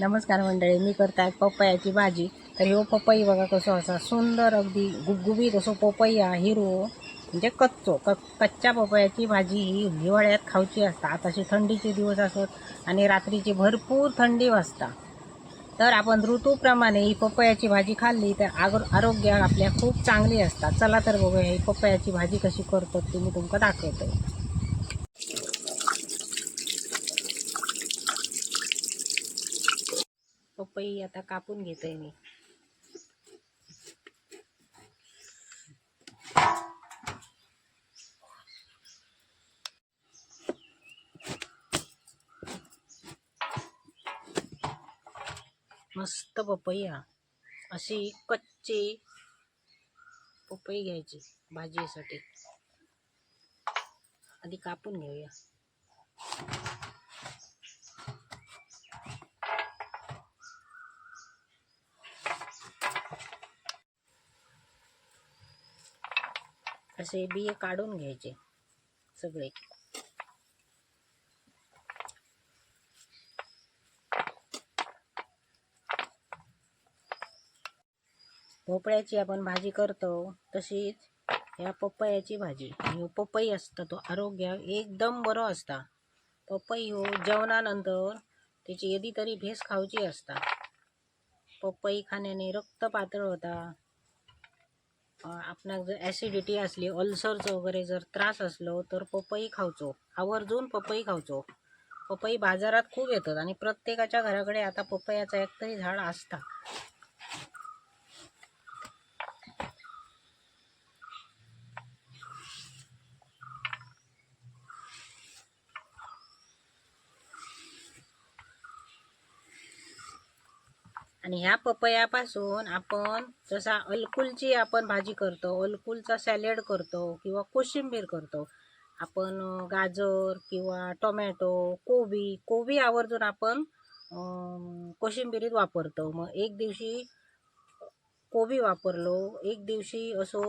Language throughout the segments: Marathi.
नमस्कार मंडळी मी करताय पपयाची भाजी. तर हो पपई बघा कसं असा सुंदर अगदी गुबगुबीत असो पपया हिरो म्हणजे कच्चो क कच्च्या पपयाची भाजी ही हिवाळ्यात खावची असता आताशी थंडीचे दिवस असत आणि रात्रीची भरपूर थंडी वाजता तर आपण ऋतूप्रमाणे ही पपयाची भाजी खाल्ली तर आग आरोग्य आपल्या खूप चांगली असतात. चला तर बघूया ही पपयाची भाजी कशी करतात ती मी तुमका दाखवतो. पपई आता कापून घेते मी. मस्त पपई हा. अशी कच्ची पपई घ्यायची भाजीसाठी. आधी कापून घेऊया. असे बिये काढून घ्यायचे सगळे. भोपळ्याची आपण भाजी करतो तशीच ह्या पपयाची भाजी. ह्यो पपई असता तो आरोग्याक एकदम बरो असता. पपई ह्यो जेवणानंतर त्याची यदी तरी भेस खावची असता. पपई खाण्याने रक्त पातळ होता. आपणाक जर ॲसिडिटी असली अल्सरचं वगैरे जर त्रास असलो तर पपई खावचो आवर्जून पपई खावचो पपई बाजारात खूप येतात आणि प्रत्येकाच्या घराकडे आता पपयाचं एकतरी झाड असता. आणि ह्या पपयापासून आपण जसा अलकुलची आपण भाजी करतो अलकुलचा सॅलेड करतो किंवा कोशिंबीर करतो आपण गाजर किंवा टोमॅटो कोबी कोबी आवर्जून आपण कोशिंबिरीत वापरतो. मग एक दिवशी कोबी वापरलो एक दिवशी असो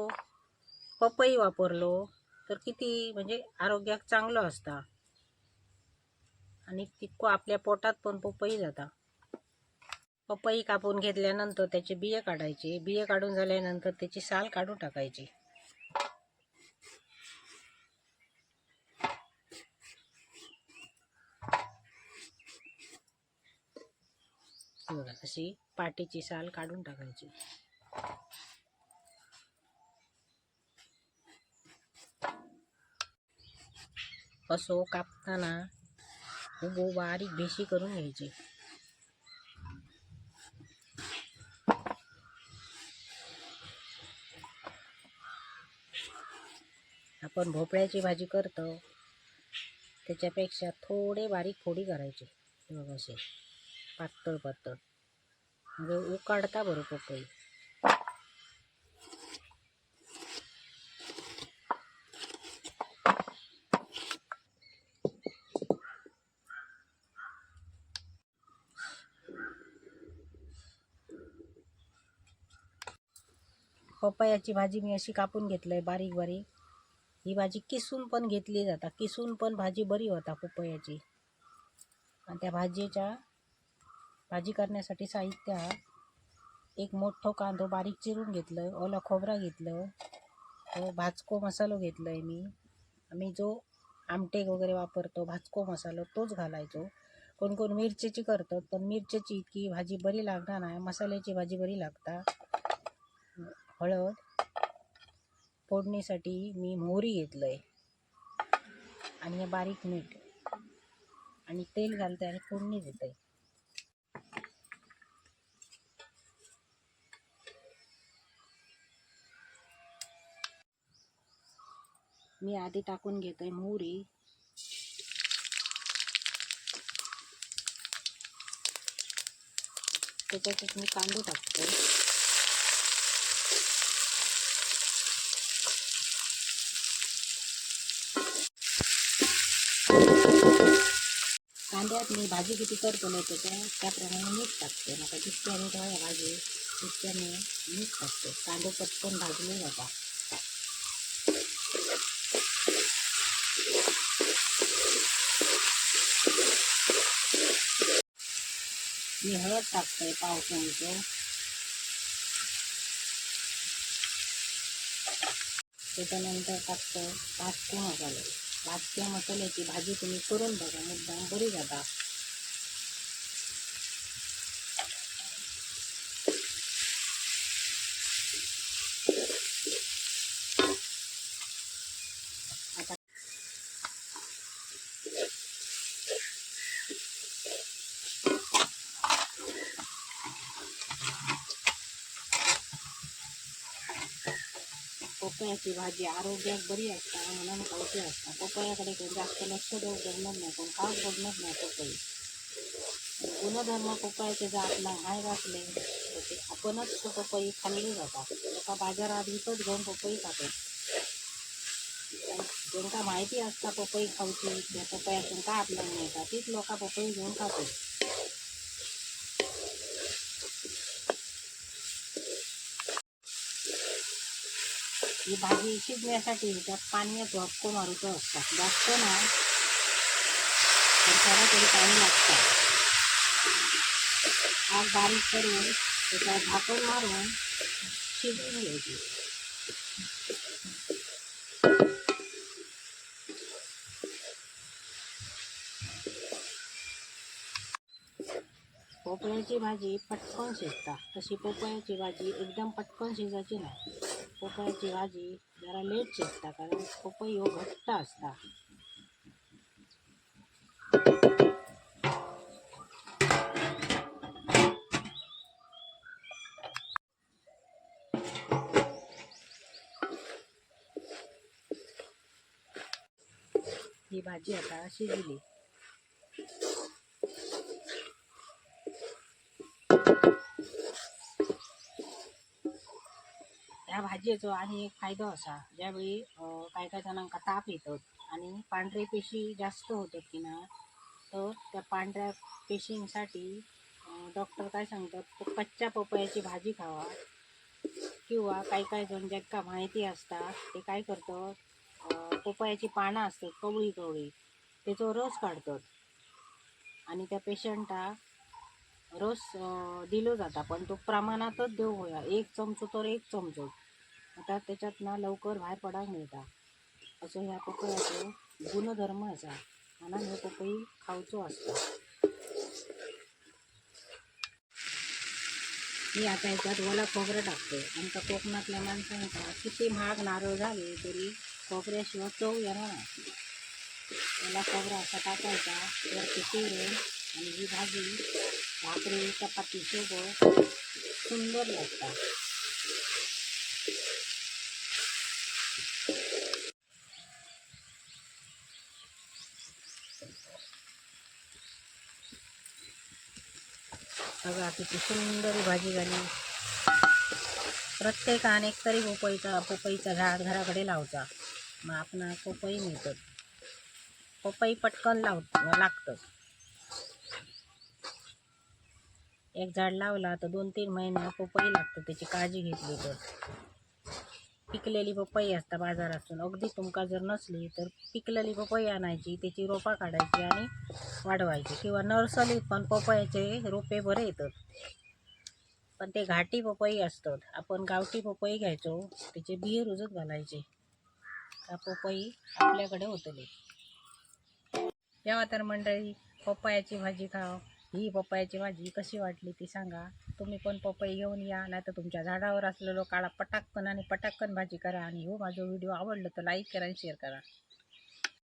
पपई वापरलो तर किती म्हणजे आरोग्याक चांगलं असता. आणि तितकं आपल्या पोटात पण पपई जाता. पपई कापून घेतल्यानंतर त्याचे बिये काढायचे. बिये काढून झाल्यानंतर त्याची साल काढून टाकायची. अशी पाटीची साल काढून टाकायची. असो कापताना उभो बारीक भेशी करून घ्यायची. आपण भोपळ्याची भाजी करतो त्याच्यापेक्षा थोडे बारीक फोडी करायचे. बघा असे पातळ पातळ. म्हणजे उकाडता बरं पपई. पपयाची भाजी मी अशी कापून घेतलंय बारीक बारीक. ही भाजी किसून पण घेतली जाता. किसून पण भाजी बरी होता पपयाची. आणि त्या भाजीच्या भाजी करण्यासाठी साहित्य एक मोठं कांदो बारीक चिरून घेतलं ओला खोबरा घेतलं तो भाजको मसालो घेतलाय मी. आम्ही जो आमटेक वगैरे वापरतो भाजको मसालो तोच घालायचो. कोण कोण मिरचीची करतात पण मिरचीची इतकी भाजी बरी लागणार नाही मसाल्याची भाजी बरी लागता. हळद फोडणीसाठी मी मोहरी घेतलं आहे आणि हे बारीक मीठ. आणि तेल घालते आणि फोडणी देते मी आधी टाकून घेतोय मोहरी. त्याच्यातच मी कांदे टाकते मी भाजी किती करतो ना त्याच्या त्याप्रमाणे मीठ टाकते. आता जितक्याने ठेवा भाजी तितक्याने मीठ टाकते. कांदे पटकन भाजले जातात. मी हळद टाकतोय पाव चमचो. त्याच्यानंतर टाकतो भाजके मसाले भाजक्या मसाल्याची भाजी तुम्ही करून बघा, मुद्दाम बरी जाता पपयाची भाजी आरोग्यात बरी असता म्हणून खावची असता. पपयाकडे काही जास्त लक्ष देऊ जमणार नाही कोण खास बघणार नाही पपई गुणधर्म पपयाचे जर आपला हाय घातले तर ते आपणच पपई खाल्ली जातात. लोक बाजारात विकत घेऊन पपई खातात ज्यांना माहिती असता पपई खाऊची त्या पपयातून का आपल्याला मिळतात तीच लोक पपई घेऊन खातात. ही भाजी शिजण्यासाठी त्यात पाण्यात हक्को मारूचं असतात जास्त नाही पण थोडा तरी पाणी लागतं. आग बारीक करून त्याच्यावर झाकण मारून शिजवून घ्यायची. पोपळ्याची भाजी पटकन शिजता. तशी पोपळ्याची भाजी एकदम पटकन शिजायची नाही. पोपळ्याची भाजी जरा लेट शिजता कारण पोपई हो घट्ट असता. ही भाजी आता शिजली. भाजयेचो आणि एक फायदो असा. ज्यावेळी वेळी काय काय जणांका ताप येतात आणि पांढरे पेशी जास्त होतात की ना तर त्या पांढऱ्या पेशींसाठी डॉक्टर काय सांगतात तर कच्च्या पपयाची भाजी खावा किंवा काही काही जण ज्यांका माहिती असतात ते काय करतात पपयाची पानं असतात कवळी कवळी त्याचो रस काढतात. आणि त्या पेशंटा रस दिलो जाता पण तो प्रमाणातच देऊ होया. एक चमचो तर एक चमचो. आता त्याच्यात ना लवकर बाहेर पडाक मिळता असं ह्या पपयाचो गुणधर्म असा. म्हणून हे पपई खावचो आसता मी आता ह्याच्यात ओला खोबरं टाकते. आमच्या कोकणातल्या माणसांचा किती महाग नारळ झाले तरी खोबऱ्याशिवाय चव येणार नाही. ओला खोबरा असा टाकायचा. वरती तेल आणि ही भाजी भाकरी चपाती सोबत सुंदर लागतात. बघा किती सुंदर भाजी झाली. प्रत्येकाने एक तरी पपईचा पपईचा झाड घराकडे लावचा मग आपण पपई मिळतात. पपई पटकन लाव लागतं. एक झाड लावला तर दोन तीन महिने पपई लागतं. त्याची काळजी घेतली तर. पिकलेली पपई असता बाजारातून. अगदी तुमका जर नसली तर पिकलेली पपई आणायची त्याची रोपा काढायची आणि वाढवायची. किंवा नर्सरीत पण पपयाचे रोपे बरे येतात. पण ते घाटी पपई असतात. आपण गावठी पपई घ्यायचो त्याचे बिये रुजत घालायचे. का पपई आपल्याकडे होतली. जेव्हा तर मंडळी पपयाची भाजी खाव ही पपयाची भाजी कशी वाटली ती सांगा. तुम्ही पण पपई घेऊन या नाही तर तुमच्या झाडावर असलेलो काळा पटाक्कन आणि पटाक्कन भाजी करा आणि हो माझा व्हिडिओ आवडलं तर लाईक करा आणि शेअर करा.